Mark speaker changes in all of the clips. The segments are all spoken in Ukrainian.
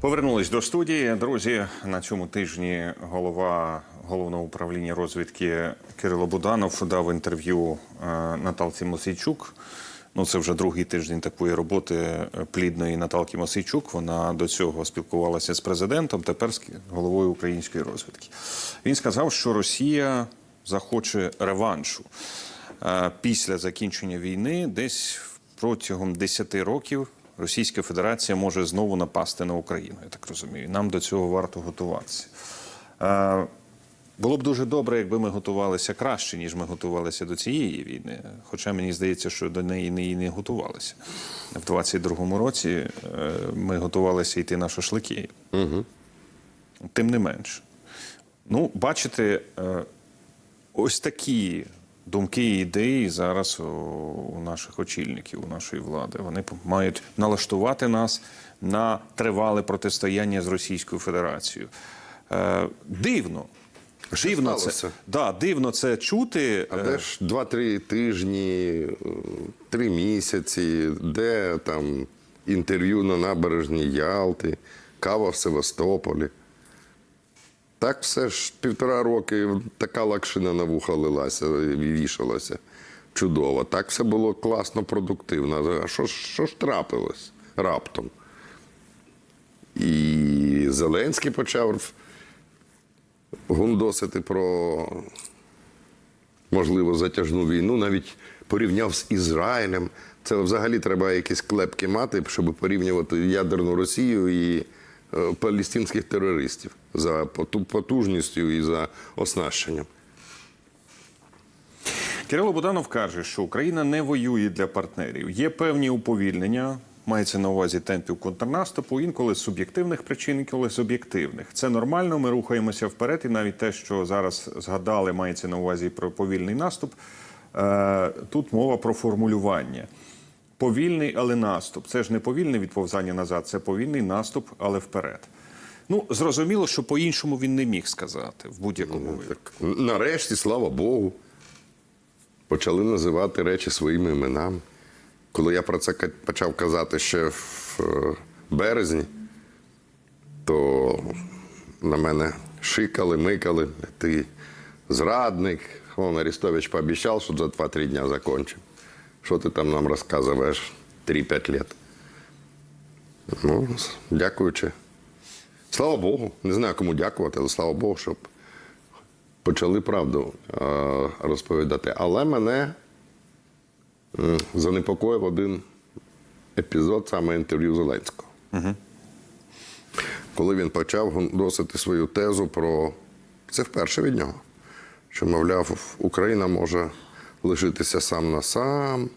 Speaker 1: Повернулись до студії. Друзі, на цьому тижні голова головного управління розвідки Кирило Буданов дав інтерв'ю е, Наталці Мосійчук. Ну, це вже другий тиждень такої роботи е, плідної Наталки Мосійчук. Вона до цього спілкувалася з президентом, тепер з головою української розвідки. Він сказав, що Росія захоче реваншу Е, після закінчення війни, десь протягом 10 років. Російська Федерація може знову напасти на Україну, я так розумію. Нам до цього варто готуватися. Е, Було б дуже добре, якби ми готувалися краще, ніж ми готувалися до цієї війни. Хоча мені здається, що до неї не, і не готувалися. В 22-му році е, ми готувалися йти на шашлики. Угу. Тим не менше. Ну, бачите, е, ось такі думки і ідеї зараз у, наших очільників, у нашої влади. Вони мають налаштувати нас на тривале протистояння з Російською Федерацією. Е, дивно.
Speaker 2: що
Speaker 1: Дивно це, да, дивно це чути.
Speaker 2: А
Speaker 1: Е,
Speaker 2: де ж 2-3 тижні, е, три місяці, де там інтерв'ю на набережній Ялти, кава в Севастополі. Так все ж півтора роки така лакшина на вуха лилася вішалася. Чудово. Так все було класно, продуктивно. А що, що ж трапилось раптом? І Зеленський почав гундосити про можливо, затяжну війну, навіть порівняв з Ізраїлем. Це взагалі треба якісь клепки мати, щоб порівнювати ядерну Росію і палестинських терористів за потужністю і за оснащенням.
Speaker 1: Кирило Буданов каже, що Україна не воює для партнерів. Є певні уповільнення, мається на увазі темпів контрнаступу, інколи з суб'єктивних причин, інколи з об'єктивних. Це нормально. Ми рухаємося вперед. І навіть те, що зараз згадали, мається на увазі про повільний наступ. Е, Тут мова про формулювання. Повільний, але наступ. Це ж не повільне відповзання назад, це повільний наступ, але вперед. Ну, зрозуміло, що по-іншому він не міг сказати в будь-якому випадку.
Speaker 2: Так, нарешті, слава Богу, почали називати речі своїми іменами. Коли я про це почав казати ще в е, березні, то на мене шикали, микали. Ти зрадник. Вон Арестович пообіцяв, що за 2-3 дня закончимо. Що ти там нам розказуєш 3-5 лет? Ну, дякуючи. Слава Богу. Не знаю, кому дякувати, але слава Богу, щоб почали правду розповідати. Але мене занепокоїв один епізод, саме інтерв'ю Зеленського. Коли він почав гундосити свою тезу про це вперше від нього, що, мовляв, Україна може лишитися сам на сам.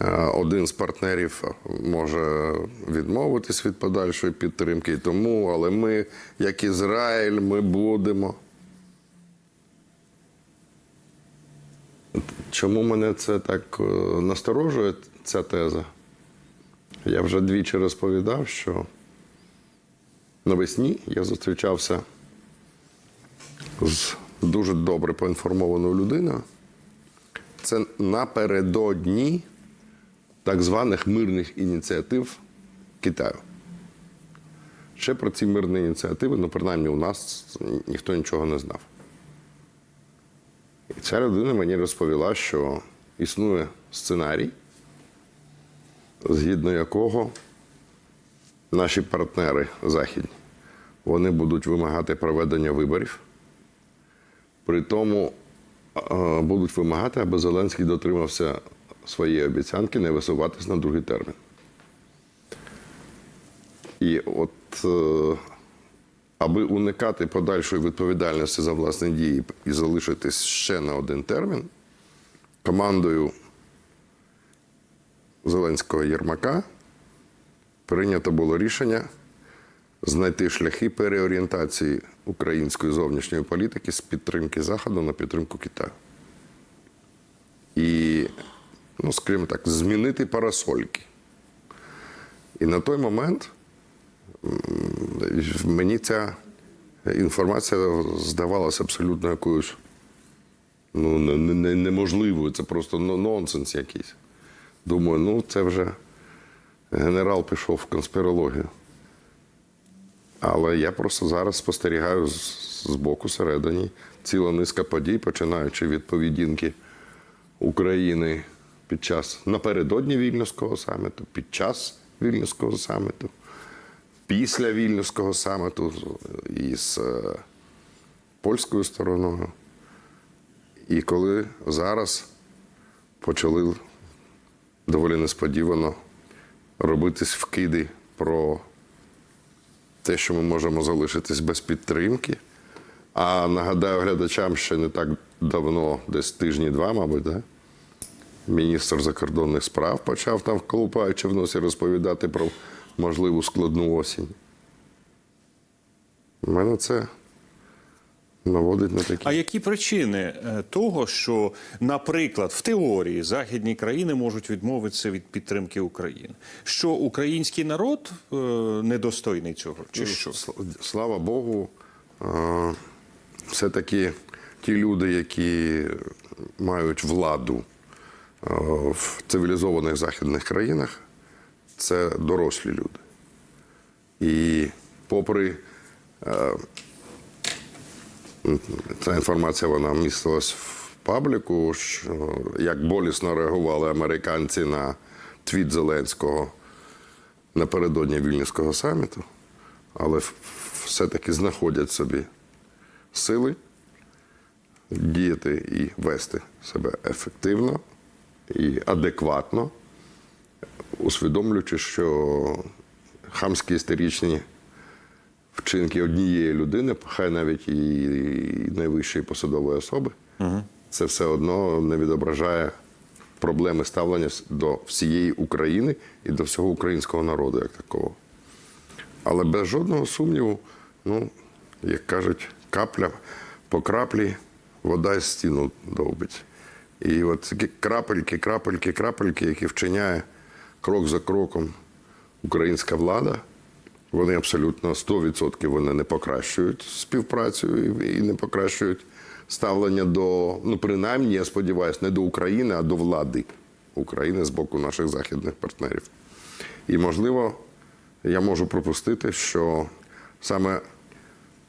Speaker 2: Е, Один з партнерів може відмовитись від подальшої підтримки, і тому, але ми, як Ізраїль, ми будемо. Чому мене це так е, насторожує, ця теза? Я вже двічі розповідав, що навесні я зустрічався з дуже добре поінформованою людиною. Це напередодні так званих мирних ініціатив Китаю. Ще про ці мирні ініціативи, ну, принаймні, у нас ніхто нічого не знав. І ця людина мені розповіла, що існує сценарій, згідно якого наші партнери західні вони будуть вимагати проведення виборів. При тому будуть вимагати, аби Зеленський дотримався своєї обіцянки не висуватись на другий термін. І от е, аби уникати подальшої відповідальності за власні дії і залишитись ще на один термін, командою Зеленського Єрмака прийнято було рішення знайти шляхи переорієнтації української зовнішньої політики з підтримки Заходу на підтримку Китаю. І, ну, скажімо так, змінити парасольки. І на той момент мені ця інформація здавалася абсолютно якоюсь ну, не- не- не- неможливою. Це просто нонсенс якийсь. Думаю, ну це вже генерал пішов в конспірологію. Але я просто зараз спостерігаю з, боку середині ціла низка подій, починаючи від поведінки України під час напередодні Вільнюського саміту, під час Вільнюського саміту, після Вільнюського саміту із е, польською стороною. І коли зараз почали доволі несподівано робитись вкиди про те, що ми можемо залишитись без підтримки. А нагадаю глядачам, що не так давно, десь тижні два, мабуть, да? міністр закордонних справ почав там, вколупаючи в носі, розповідати про можливу складну осінь. У мене це наводить на такі.
Speaker 1: А які причини е, того, що, наприклад, в теорії західні країни можуть відмовитися від підтримки України? Що український народ е, недостойний цього, чи що?
Speaker 2: Слава Богу, е, все-таки ті люди, які мають владу в цивілізованих західних країнах, це дорослі люди. І попри ця інформація вона містилась в пабліку, що як болісно реагували американці на твіт Зеленського напередодні Вільнюського саміту, але все-таки знаходять собі сили діяти і вести себе ефективно і адекватно, усвідомлюючи, що хамські істеричні вчинки однієї людини, хай навіть і найвищої посадової особи, це все одно не відображає проблеми ставлення до всієї України і до всього українського народу як такого. Але без жодного сумніву, ну, як кажуть, капля по краплі вода із стіну довбить. І от такі крапельки, крапельки, крапельки, які вчиняє крок за кроком українська влада, вони абсолютно 100% вони не покращують співпрацю і не покращують ставлення до, ну принаймні, я сподіваюся, не до України, а до влади України з боку наших західних партнерів. І можливо, я можу пропустити, що саме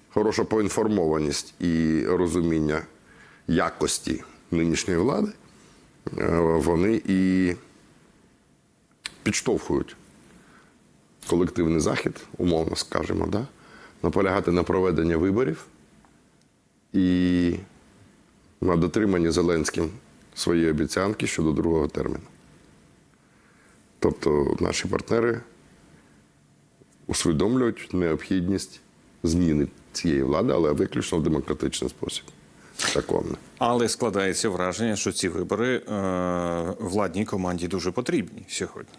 Speaker 2: хороша поінформованість і розуміння якості нинішньої влади, е, вони і підштовхують колективний захід, умовно скажемо, да? наполягати на проведення виборів і на дотриманні Зеленським своєї обіцянки щодо другого терміну. Тобто наші партнери усвідомлюють необхідність зміни цієї влади, але виключно в демократичний спосіб. Законно.
Speaker 1: Але складається враження, що ці вибори е, владній команді дуже потрібні сьогодні.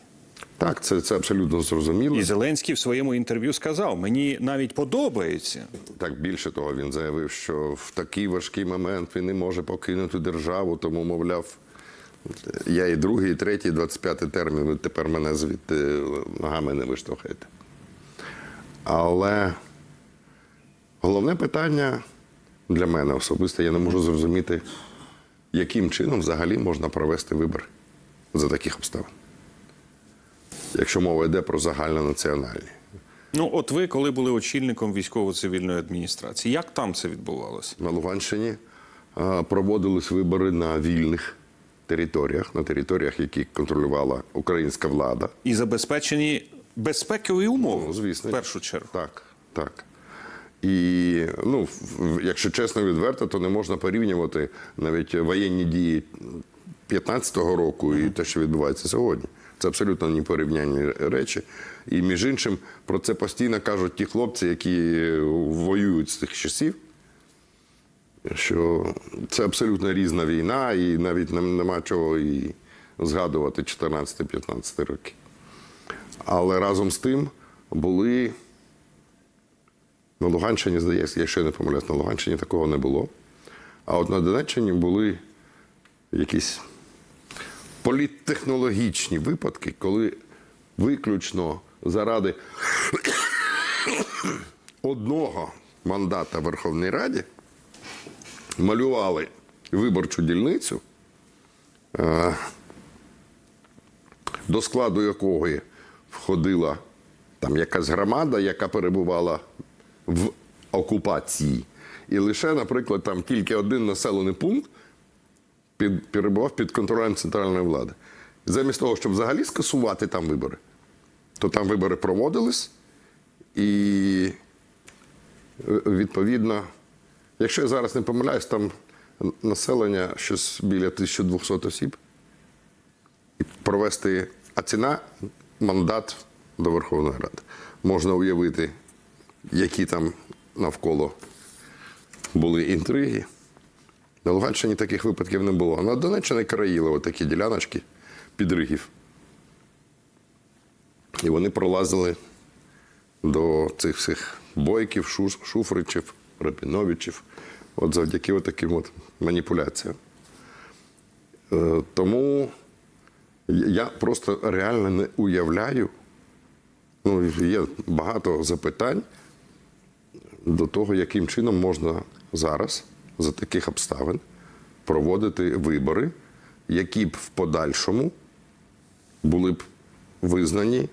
Speaker 2: Так, це, це абсолютно зрозуміло.
Speaker 1: І Зеленський в своєму інтерв'ю сказав: мені навіть подобається.
Speaker 2: Так більше того, він заявив, що в такий важкий момент він не може покинути державу, тому, мовляв, я і другий, і третій, і 25 термін, ви тепер мене звідти ногами не виштовхаєте. Але головне питання для мене особисто, я не можу зрозуміти, яким чином взагалі можна провести вибори за таких обставин. Якщо мова йде про загальнонаціональні.
Speaker 1: Ну, от ви, коли були очільником військово-цивільної адміністрації, як там це відбувалося?
Speaker 2: на Луганщині проводились вибори на вільних територіях, на територіях, які контролювала українська влада.
Speaker 1: І забезпечені безпекові умови,
Speaker 2: Ну, звісно.
Speaker 1: в першу чергу.
Speaker 2: Так, так. І ну, якщо чесно відверто, то не можна порівнювати навіть воєнні дії 15-го року і те, що відбувається сьогодні. Це абсолютно непорівнянні речі. І між іншим про це постійно кажуть ті хлопці, які воюють з тих часів. Що це абсолютно різна війна, і навіть нем- нема чого і згадувати 14-15 роки. Але разом з тим були на Луганщині, здається, я не помиляюсь, на Луганщині такого не було. А от на Донеччині були якісь політтехнологічні випадки, коли виключно заради одного мандата в Верховній Раді малювали виборчу дільницю, е, до складу якої входила там якась громада, яка перебувала в окупації. І лише, наприклад, там тільки один населений пункт під, перебував під контролем центральної влади. Замість того, щоб взагалі скасувати там вибори, то там вибори проводились, і е, відповідно, якщо я зараз не помиляюсь, там населення щось біля 1200 осіб. І провести, а ціна мандат до Верховної Ради. Можна уявити, які там навколо були інтриги. На Луганщині таких випадків не було. На Донеччині країли такі діляночки підригів. І вони пролазили до цих всіх бойків, шуфричів, Рабіновичів. От завдяки таким от маніпуляціям. Е, Тому я просто реально не уявляю. Ну, є багато запитань до того, яким чином можна зараз за таких обставин проводити вибори, які б в подальшому були б визнані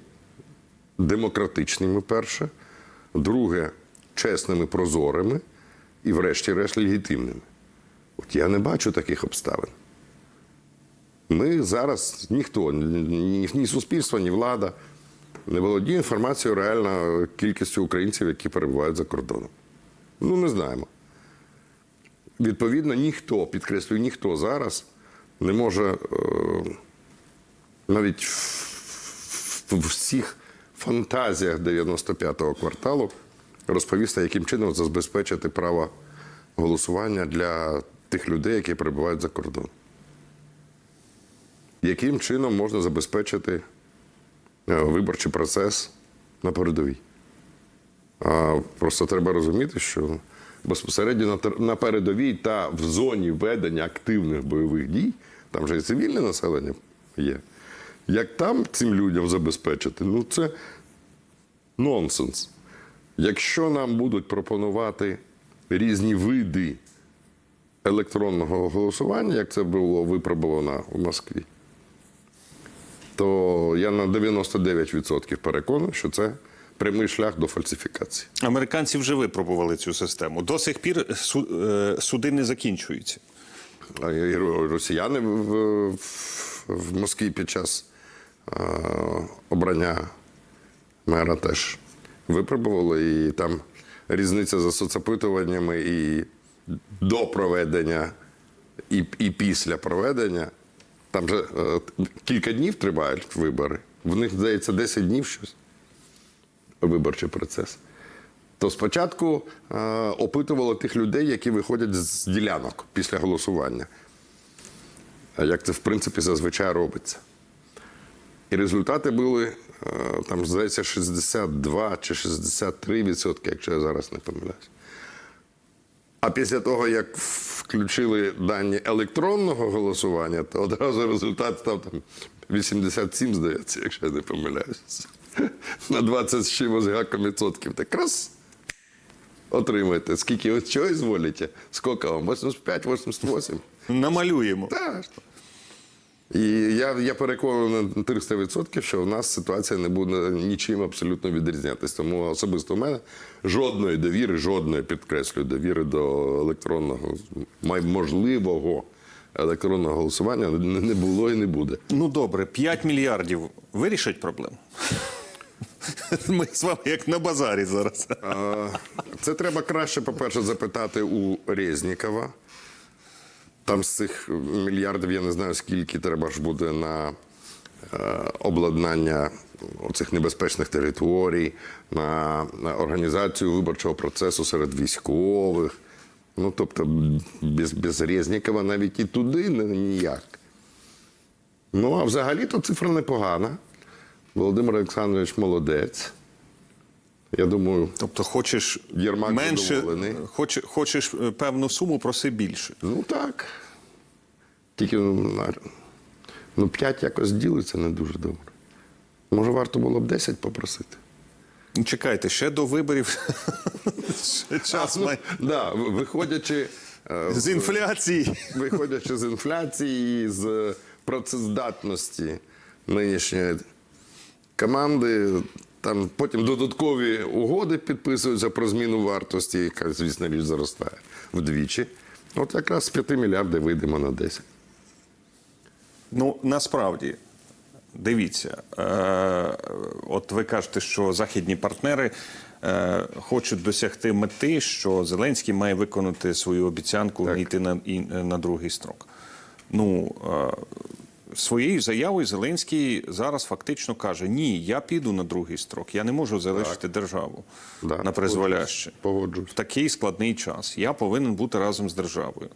Speaker 2: демократичними, перше, друге, чесними, прозорими і, врешті-решт, легітимними. От я не бачу таких обставин. Ми зараз ніхто, ні, ні суспільство, ні влада не володіє інформацією реально кількістю українців, які перебувають за кордоном. Ну, не знаємо. Відповідно, ніхто, підкреслюю, ніхто зараз не може е, навіть в, всіх фантазіях 95-го кварталу розповісти, яким чином забезпечити право голосування для тих людей, які перебувають за кордоном яким чином можна забезпечити е, виборчий процес на передовій. А просто треба розуміти, що безпосередньо на передовій та в зоні ведення активних бойових дій, там вже і цивільне населення є. Як там цим людям забезпечити, ну це нонсенс. Якщо нам будуть пропонувати різні види електронного голосування, як це було випробовано у Москві, то я на 99% переконаний, що це прямий шлях до фальсифікації.
Speaker 1: Американці вже випробували цю систему. До сих пір е, суди не закінчуються.
Speaker 2: А росіяни в, в, в Москві під час е, обрання мера теж випробували, і там різниця за соцопитуваннями і до проведення, і, і після проведення. Там же е, кілька днів тривають вибори. В них, здається, 10 днів щось. Виборчий процес. То спочатку е, опитували тих людей, які виходять з ділянок після голосування. Як це, в принципі, зазвичай робиться. І результати були, е, там, здається, 62 чи 63 відсотки, якщо я зараз не помиляюсь. А після того, як включили дані електронного голосування, то одразу результат став там 87, здається, якщо я не помиляюсь. На 20 з чимось гаком відсотків. Так раз отримаєте. Скільки ви чого зволите? Скільки вам? 85, 88?
Speaker 1: Намалюємо.
Speaker 2: Так. І я, я переконаний на 300%, що в нас ситуація не буде нічим абсолютно відрізнятися. Тому особисто у мене жодної довіри, жодної підкреслюю довіри до електронного, можливого електронного голосування не не було і не буде.
Speaker 1: Ну добре, 5 мільярдів вирішать проблему. Ми з вами як на базарі зараз.
Speaker 2: Це треба краще, по-перше, запитати у Резнікова. Там з цих мільярдів я не знаю, скільки треба ж буде на е, обладнання оцих небезпечних територій, на організацію виборчого процесу серед військових. Ну, тобто, без, без Резнікова навіть і туди ніяк. Ну, а взагалі-то цифра непогана. Володимир Олександрович молодець. Я думаю,
Speaker 1: Тобто хочеш
Speaker 2: Єрмак
Speaker 1: менше, хоч, хочеш е, певну суму, проси більше.
Speaker 2: Ну так. Тільки ну, на- ну, 5 якось ділиться не дуже добре. Може, варто було б 10 попросити.
Speaker 1: Ну, Чекайте, ще до виборів ще час
Speaker 2: Ну,
Speaker 1: має.
Speaker 2: да, виходячи, е,
Speaker 1: з інфляції.
Speaker 2: виходячи з інфляції, з працездатності нинішньої команди, Там потім додаткові угоди підписуються про зміну вартості, яка, звісно, річ зростає вдвічі. От якраз з 5 мільярдів вийдемо на 10.
Speaker 1: Ну насправді. Дивіться, е, от ви кажете, що західні партнери е, хочуть досягти мети, що Зеленський має виконати свою обіцянку
Speaker 2: Так.
Speaker 1: не йти на, і, на другий строк. Ну, е, своєю заявою Зеленський зараз фактично каже: ні, я піду на другий строк, я не можу залишити державу
Speaker 2: Да,
Speaker 1: на призволяще.
Speaker 2: Погоджуюсь.
Speaker 1: В такий складний час. Я повинен бути разом з державою.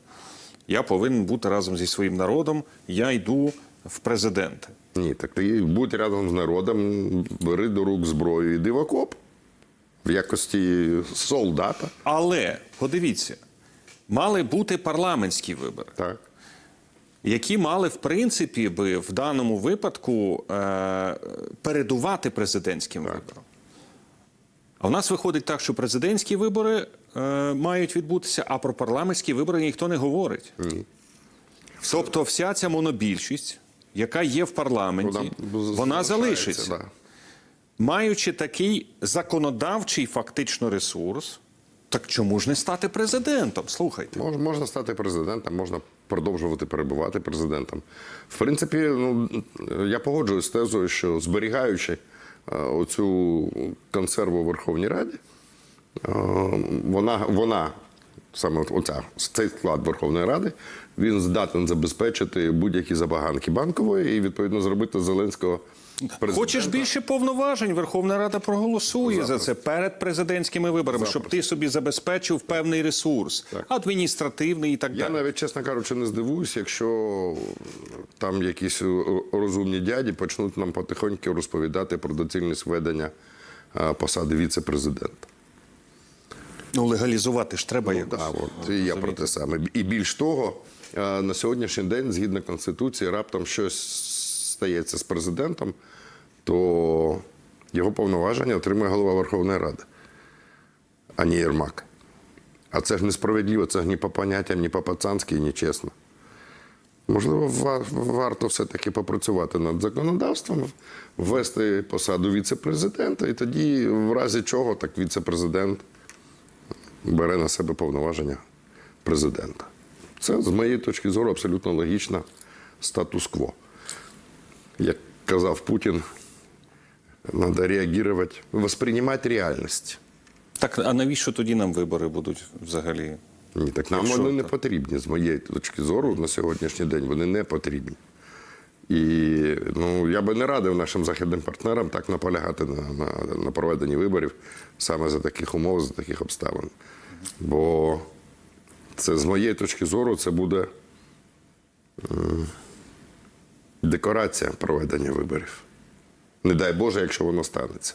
Speaker 1: Я повинен бути разом зі своїм народом. Я йду в президенти.
Speaker 2: Ні, так ти будь разом з народом, бери до рук зброю, іди в окоп в якості солдата.
Speaker 1: Але подивіться, мали бути парламентські вибори,
Speaker 2: Так.
Speaker 1: Які мали в принципі би в даному випадку е- передувати президентським виборам. А в нас виходить так, що президентські вибори е- мають відбутися, а про парламентські вибори ніхто не говорить.
Speaker 2: Ні.
Speaker 1: Тобто, вся ця монобільшість, яка є в парламенті, вона залишиться.
Speaker 2: Да.
Speaker 1: Маючи такий законодавчий фактично ресурс, так чому ж не стати президентом? Слухайте.
Speaker 2: Мож, можна стати президентом, можна продовжувати перебувати президентом. В принципі, ну, я погоджуюсь з тезою, що зберігаючи е, оцю консерву Верховній Раді, е, вона, вона саме оця, цей склад Верховної Ради, він здатен забезпечити будь-які забаганки банкової і відповідно зробити Зеленського президентом.
Speaker 1: Хочеш більше повноважень? Верховна Рада проголосує за це перед президентськими виборами, щоб ти собі забезпечив певний ресурс адміністративний і так
Speaker 2: Я
Speaker 1: далі.
Speaker 2: навіть, чесно кажучи, не здивуюся, якщо там якісь розумні дяді почнуть нам потихоньку розповідати про доцільність ведення посади віце-президента.
Speaker 1: Ну легалізувати ж треба якось.
Speaker 2: Да, от, і я про те саме. І більш того, на сьогоднішній день, згідно Конституції, раптом щось стається з президентом, то його повноваження отримує голова Верховної Ради, а не Єрмак. А це ж несправедливо, це ж ні по поняттям, ні по пацанськи, ні чесно. Можливо, варто все-таки попрацювати над законодавством, ввести посаду віце-президента, і тоді, в разі чого, так віце-президент бере на себе повноваження президента. Це, з моєї точки зору, абсолютно логічно статус-кво. Як казав Путін, треба реагувати, восприймати реальність.
Speaker 1: Так а навіщо тоді нам вибори будуть взагалі?
Speaker 2: Ні, так нам
Speaker 1: Якщо
Speaker 2: вони не потрібні, з моєї точки зору, на сьогоднішній день вони не потрібні. І ну, я би не радив нашим західним партнерам так наполягати на, на, на проведенні виборів саме за таких умов, за таких обставин. Бо це з моєї точки зору це буде декорація проведення виборів. Не дай Боже, якщо воно станеться.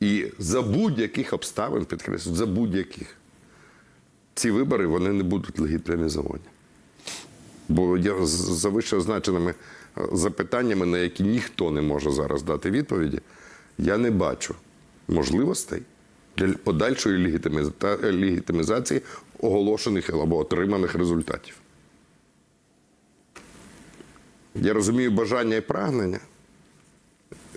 Speaker 2: І за будь-яких обставин, підкреслю, за будь-яких ці вибори вони не будуть легітимізовані. Бо я за вище означеними е, запитаннями, на які ніхто не може зараз дати відповіді, я не бачу можливостей для подальшої легітимізації оголошених або отриманих результатів. Я розумію бажання і прагнення.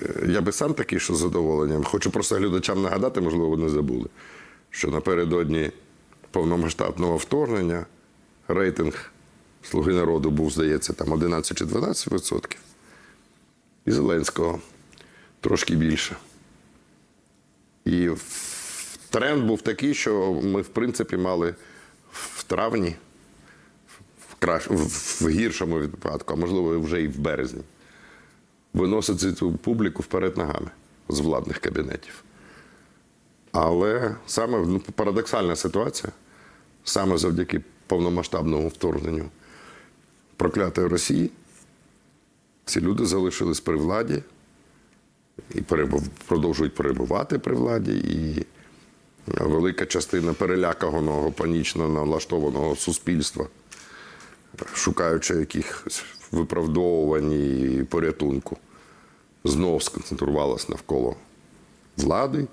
Speaker 2: Е, Я би сам такий, що з задоволенням. Хочу просто глядачам нагадати, можливо, вони забули, що напередодні повномасштабного вторгнення рейтинг Слуги народу був, здається, там 11 чи 12 відсотків. І Зеленського трошки більше. І тренд був такий, що ми, в принципі, мали в травні, в, кращ... в- гіршому випадку, а можливо, вже і в березні, виносити цю публіку вперед ногами з владних кабінетів. Але саме ну, парадоксальна ситуація, саме завдяки повномасштабному вторгненню проклятої Росії, ці люди залишились при владі і продовжують перебувати при владі. І велика частина переляканого, панічно налаштованого суспільства, шукаючи якихось виправдовувань і порятунку, знов сконцентрувалась навколо влади,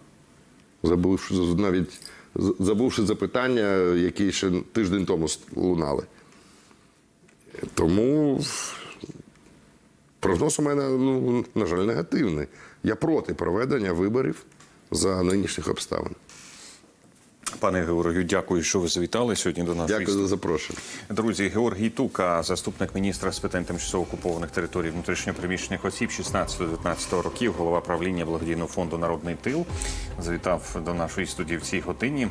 Speaker 2: забувши навіть забувши запитання, які ще тиждень тому лунали. Тому прогноз у мене, ну, на жаль, негативний. Я проти проведення виборів за нинішніх обставин.
Speaker 1: Пане Георгію, дякую, що ви завітали сьогодні до нас
Speaker 2: Дякую за запрошення.
Speaker 1: Друзі, Георгій Тука, заступник міністра з питань тимчасово окупованих територій внутрішньопереміщених осіб 16-19 років, голова правління благодійного фонду Народний тил, завітав до нашої студії в цій годині.